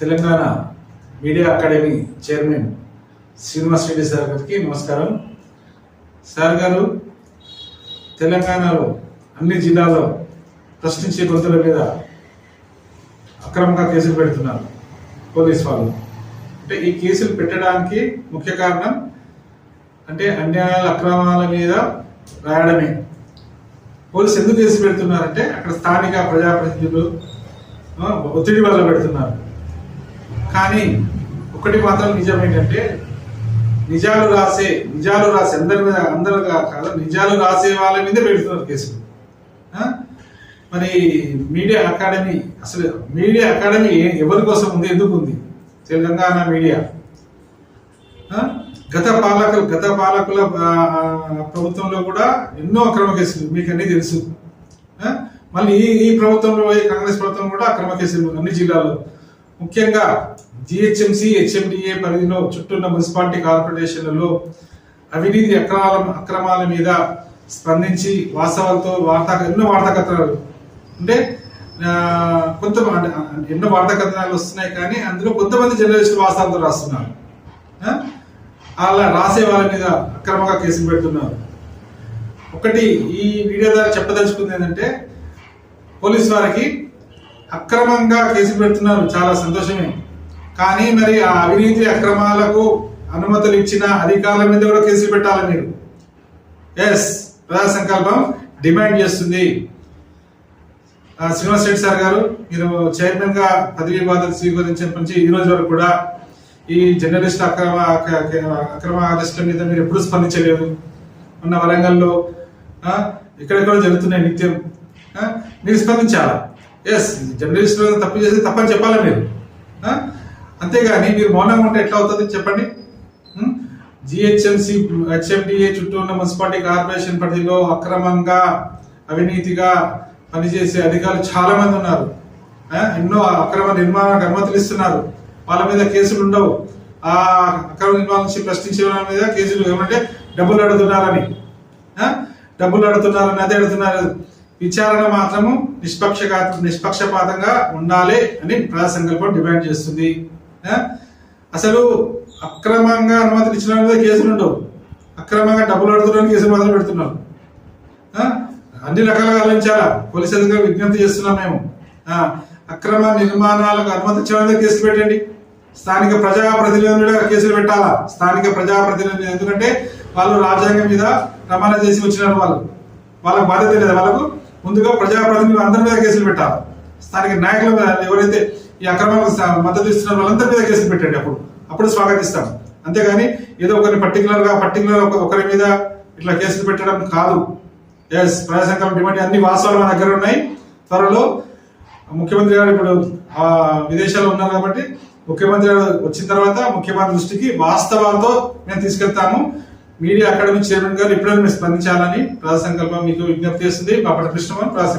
Telangana media academy chairman Srinivas Reddy sir గారికి నమస్కారం. Sir గారు తెలంగాణలో అన్ని జిల్లాల్లో ప్రశ్నించే గొంతుల మీద అక్రమంగా కేసులు పెడుతున్నారు పోలీస్ వాళ్ళు. అంటే ఈ కేసులు పెట్టడానికి ముఖ్య కారణం అంటే అన్యాయాల అక్రమాల మీద రాయడమే. పోలీసు ఎందుకు కేసు పెడుతున్నారంటే అక్కడ స్థానిక ప్రజాప్రతినిధులు ఒత్తిడి వల్ల పెడుతున్నారు. కానీ ఒకటి మాత్రం నిజం ఏంటంటే నిజాలు రాసే నిజాలు రాసే అందరి మీద అందరు కాదు నిజాలు రాసే వాళ్ళ మీద పెడుతున్నారు కేసులు. మరి మీడియా అకాడమీ అసలు మీడియా అకాడమీ ఎవరి కోసం ఉంది ఎందుకు ఉంది? తెలంగాణ మీడియా. గత పాలకులు గత పాలకుల ప్రభుత్వంలో కూడా ఎన్నో అక్రమ కేసులు మీకు అన్నీ తెలుసు మళ్ళీ ఈ ఈ ప్రభుత్వంలో కాంగ్రెస్ ప్రభుత్వం కూడా అక్రమ కేసులు అన్ని జిల్లాలో ముఖ్యంగా జిహెచ్ఎంసి హెచ్ఎండిఏ పరిధిలో చుట్టూన్న మున్సిపాలిటీ కార్పొరేషన్లలో అవినీతి అక్రమాల అక్రమాల మీద స్పందించి వాస్తవాలతో వార్తా ఎన్నో వార్తాకథనాలు అంటే కొంత ఎన్నో వార్తాకథనాలు వస్తున్నాయి కానీ అందులో కొంతమంది జర్నలిస్టులు వాస్తవాలతో రాస్తున్నారు. అలా రాసే వాళ్ళ మీద అక్రమంగా కేసులు పెడుతున్నారు. ఒకటి ఈ వీడియో ద్వారా చెప్పదలుచుకుంది ఏంటంటే పోలీస్ వారికి అక్రమంగా కేసులు పెడుతున్నారు. చాలా సంతోషమే. కానీ మరి ఆ అవినీతి అక్రమాలకు అనుమతులు ఇచ్చిన అధికారుల మీద కూడా కేసులు పెట్టాలి మీరు? ఎస్ ప్రజా సంకల్పం డిమాండ్ చేస్తుంది. శ్రీనివాస్ రెడ్డి సార్ గారు మీరు చైర్మన్గా పదవి బాధ్యత స్వీకరించినప్పటి నుంచి ఈ రోజు వరకు కూడా ఈ జర్నలిస్ట్ అక్రమ అక్రమ అరెస్టుల మీద మీరు ఎప్పుడు స్పందించలేదు. ఉన్న వరంగల్లో ఇక్కడెక్కడ ఎక్కడెక్కడ జరుగుతున్నాయి నిత్యం. మీరు స్పందించాలా? ఎస్ జర్నలిస్ట్ తప్పు చేసి తప్పని చెప్పాలా మీరు? అంతేగాని మీరు మౌనంగా ఉంటే ఎట్లా అవుతుంది చెప్పండి? జిహెచ్ఎంసి హెచ్ఎండిఏ చుట్టూ ఉన్న మున్సిపాలిటీ కార్పొరేషన్ పరిధిలో అక్రమంగా అవినీతిగా పనిచేసే అధికారులు చాలా మంది ఉన్నారు. ఎన్నో అక్రమ నిర్మాణానికి అనుమతులు ఇస్తున్నారు. వాళ్ళ మీద కేసులు ఉండవు. ఆ అక్రమ నిర్మాణం నుంచి ప్రశ్నించే వాళ్ళ మీద కేసులు ఏమంటే డబ్బులు అడుగుతున్నారని. డబ్బులు అడుగుతున్నారని అదే అడుగుతున్నారు. విచారణ మాత్రము నిష్పక్షగా నిష్పక్షపాతంగా ఉండాలి అని ప్రజా సంకల్పం డిమాండ్ చేస్తుంది. అసలు అక్రమంగా అనుమతులు ఇచ్చిన కేసులు ఉండవు. అక్రమంగా డబ్బులు అడుగుతున్నాను కేసులు మొదలు పెడుతున్నారు. అన్ని రకాలుగా ఆలోచించాలా? పోలీసు అధికారులు విజ్ఞప్తి చేస్తున్నాం మేము. అక్రమ నిర్మాణాలకు అనుమతి ఇచ్చిన కేసులు పెట్టండి. స్థానిక ప్రజాప్రతినిధులుగా కేసులు పెట్టాలా? స్థానిక ప్రజాప్రతినిధులు. ఎందుకంటే వాళ్ళు రాజ్యాంగం మీద రవాణా చేసి వచ్చినారు వాళ్ళు. వాళ్ళకి బాధ్యత లేదు. వాళ్ళకు ముందుగా ప్రజాప్రతినిధులు అందరి మీద కేసులు పెట్టాలి? స్థానిక నాయకుల మీద ఎవరైతే ఈ అక్రమాలకు మద్దతు ఇస్తున్న వాళ్ళందరి మీద కేసులు పెట్టండి అప్పుడు. అప్పుడు స్వాగతిస్తాం. అంతేగాని ఏదో ఒకరిని పర్టికులర్గా పర్టికులర్ ఒకరి మీద ఇట్లా కేసులు పెట్టడం కాదు. ఎస్ ప్రజా డిమాండ్ అన్ని వాస్తవాలు మన దగ్గర ఉన్నాయి. త్వరలో ముఖ్యమంత్రి గారు ఇప్పుడు ఆ విదేశాల్లో ఉన్నారు కాబట్టి ముఖ్యమంత్రి గారు వచ్చిన తర్వాత ముఖ్యమంత్రి దృష్టికి వాస్తవాలతో మేము తీసుకెళ్తాము మీడియా అకాడమీ చైర్మన్ గారు ఇప్పుడే మీరు స్పందించాలని ప్రజా సంకల్పం మీకు విజ్ఞప్తి చేస్తుంది. బాపట కృష్ణమని ప్రజా